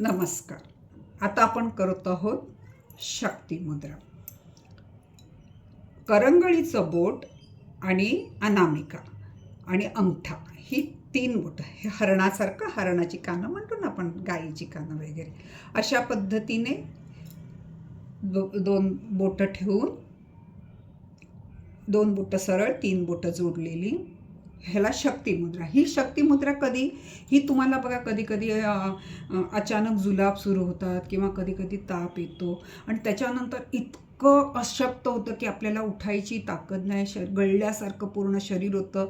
नमस्कार. आता आपण करत आहोत शक्ती मुद्रा. करंगळीचं बोट आणि अनामिका आणि अंगठा ही तीन बोट. हे हरणासारखं हरणाची कानं म्हणतो ना आपण गाईची कानं वगैरे. अशा पद्धतीने दो दोन बोटं ठेवून दोन बोटं सरळ तीन बोटं जोडलेली. ह्याला शक्तिमुद्रा. ही शक्तिमुद्रा कधी ही तुम्हाला बघा कधी कधी अचानक जुलाब सुरू होतात किंवा कधी कधी ताप येतो. आणि त्याच्यानंतर इतकं अशक्त होतं की आपल्याला उठायची ताकद नाही श गळल्यासारखं पूर्ण शरीर होतं.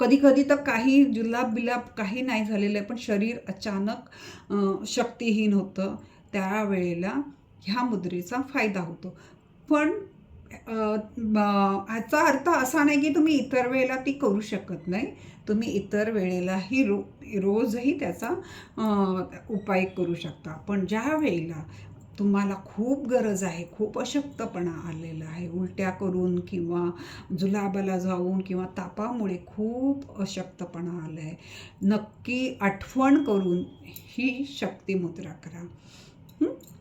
कधी कधी तर काही जुलाब बिलाब काही नाही झालेलं आहे पण शरीर अचानक शक्तिहीन होतं. त्यावेळेला ह्या मुद्रेचा फायदा होतो. पण याचा अर्थ असा नाही की तुम्ही इतर वेळेला ती करू शकत नाही. तुम्ही इतर वेळेलाही रो रोजही त्याचा उपाय करू शकता. पण ज्या वेळेला तुम्हाला खूप गरज आहे खूप अशक्तपणा आलेला आहे उलट्या करून किंवा जुलाबाला जाऊन किंवा तापामुळे खूप अशक्तपणा आला आहे नक्की आठवण करून ही शक्तिमुद्रा करा.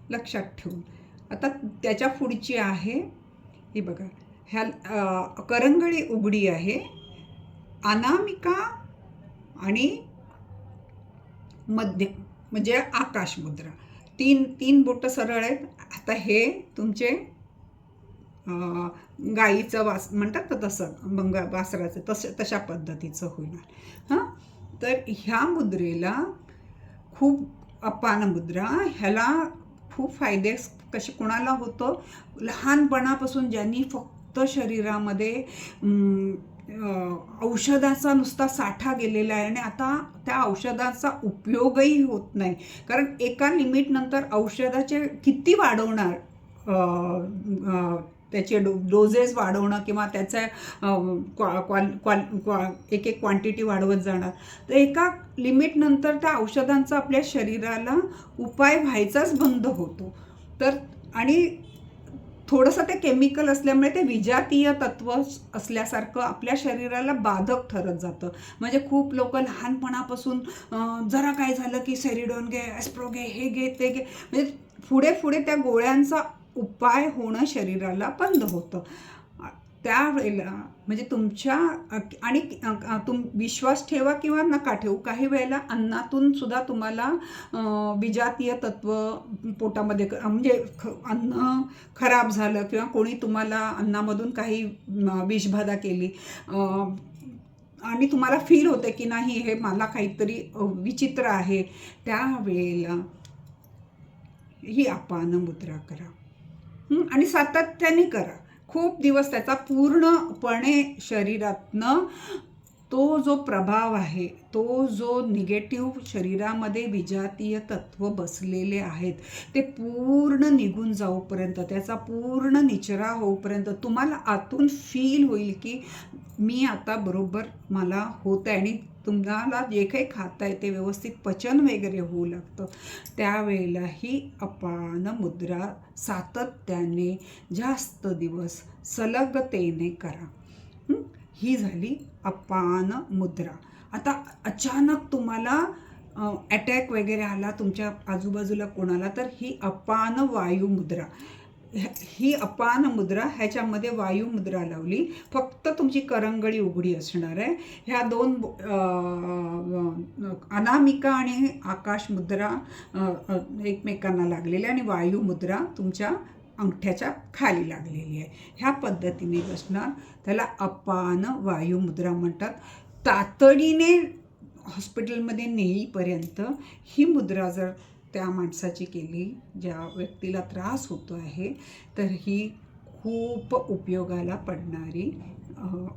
लक्षात ठेवून. आता त्याच्या पुढची आहे ही बघा. ह्या करंगळी उघडी आहे. अनामिका आणि मध्य म्हणजे आकाश मुद्रा. तीन तीन बोटं सरळ आहेत. आता हे तुमचे गाईचं वास म्हणतात ना तसं बंग वासराचं तसं तशा पद्धतीचं होणार. हां? तर ह्या मुद्रेला खूप अपान मुद्रा ह्याला खूप फायदे कशी कोणाला होतं? लहानपणापासून ज्यांनी फक्त शरीरामध्ये औषधाचा नुसता साठा गेलेला आहे आणि आता त्या औषधाचा उपयोगही होत नाही. कारण एका लिमिटनंतर औषधाचे किती वाढवणार? त्याचे डो डोजेस वाढवणं किंवा त्याचा क्वा क्वाल क्वाल क्वा एक एक क्वांटिटी वाढवत जाणार. तर एका लिमिटनंतर त्या औषधांचा आपल्या शरीराला उपाय व्हायचाच बंद होतो. तर आणि थोडंसं ते केमिकल असल्यामुळे ते विजातीय तत्व असल्यासारखं आपल्या शरीराला बाधक ठरत जातं. म्हणजे खूप लोक लहानपणापासून जरा काय झालं की सेरिडॉन घे ॲस्प्रो घे हे घे ते घे. म्हणजे पुढे पुढे त्या गोळ्यांचा उपाय होणं शरीराला बंद होतं. त्यावेळेला म्हणजे तुमच्या आणि तुम विश्वास ठेवा किंवा नका ठेवू काही वेळेला अन्नातून सुद्धा तुम्हाला विजातीय तत्व पोटामध्ये म्हणजे ख अन्न खराब झालं किंवा कोणी तुम्हाला अन्नामधून काही विषबाधा केली आणि तुम्हाला फील होते की नाही हे मला काहीतरी विचित्र आहे त्यावेळेला ही अपान मुद्रा करा. आणि सातत्याने करा. खूप दिवस त्याचा पूर्णपणे शरीरातनं तो जो प्रभाव आहे तो जो निगेटिव्ह शरीरामध्ये विजातीय तत्व बसलेले आहेत ते पूर्ण निघून जाऊपर्यंत त्याचा पूर्ण निचरा होऊपर्यंत तुम्हाला आतून फील होईल की मी आता बरोबर मला होत आहे आणि तुम्हाला जे काही खाता आहे ते व्यवस्थित पचन वगैरे होऊ लागतं. त्यावेळेला ही अपान मुद्रा सातत्याने जास्त दिवस सलगतेने करा. ही? झाली अपान मुद्रा. आता अचानक तुम्हाला अटॅक वगैरे आला तुमच्या आजूबाजूला कोणाला तर ही अपान वायू मुद्रा. ही अपान मुद्रा ह्याच्यामध्ये वायू मुद्रा लावली. फक्त तुमची करंगळी उघडी असणार आहे. ह्या दोन अनामिका आणि आकाश मुद्रा एकमेकांना लागलेल्या आणि वायू मुद्रा तुमच्या अंगठ्याच्या खाली लागलेली आहे. ह्या पद्धतीने बसणार. त्याला अपान वायू मुद्रा म्हणतात. तातडीने हॉस्पिटलमध्ये नेईपर्यंत ही मुद्रा जर त्या माणसाची केली ज्या व्यक्तीला त्रास होतो आहे तर ही खूप उपयोगाला पडणारी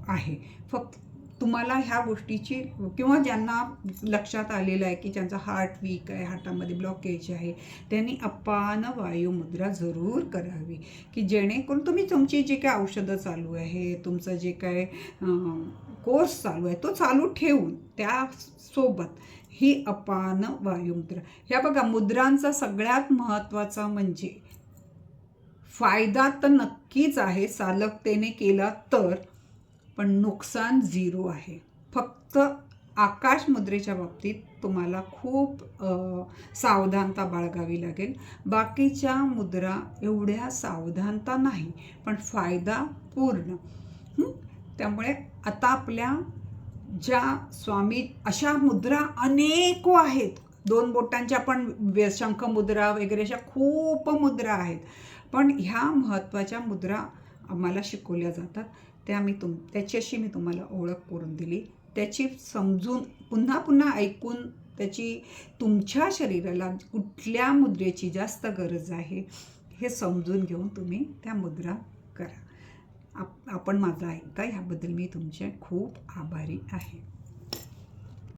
आहे. फक्त तुम्हाला ह्या गोष्टीची किंवा ज्यांना लक्षात आलेलं आहे की ज्यांचा हार्ट वीक आहे हार्टामध्ये ब्लॉकेज आहे त्यांनी अपान वायुमुद्रा जरूर करावी. की जेणेकरून तुम्ही तुमची जे काय औषधं चालू आहे तुमचं जे काय कोर्स चालू आहे तो चालू ठेवून त्यासोबत ही अपान वायुमुद्रा ह्या बघा मुद्रांचा सगळ्यात महत्त्वाचा म्हणजे फायदा तर नक्कीच आहे सालकतेने केला तर पण नुकसान झिरो आहे. फक्त आकाश मुद्रेच्या बाबतीत तुम्हाला खूप सावधानता बाळगावी लागेल. बाकीच्या मुद्रा एवढ्या सावधानता नाही पण फायदा पूर्ण. त्यामुळे आता आपल्या ज्या स्वामी अशा मुद्रा अनेक आहेत. दोन बोटांच्या पण व्य- शंख मुद्रा वगैरे अशा खूप मुद्रा आहेत. पण ह्या महत्त्वाच्या मुद्रा आम्हाला शिकवल्या जातात. त्या मी तुम त्याच्याशी मी तुम्हाला ओळख करून दिली. त्याची समजून पुन्हा पुन्हा ऐकून त्याची तुमच्या शरीराला कुठल्या मुद्रेची जास्त गरज आहे हे समजून घेऊन तुम्ही त्या मुद्रा करा. आप आपण माझं ऐका ह्याबद्दल मी तुमचे खूप आभारी आहे.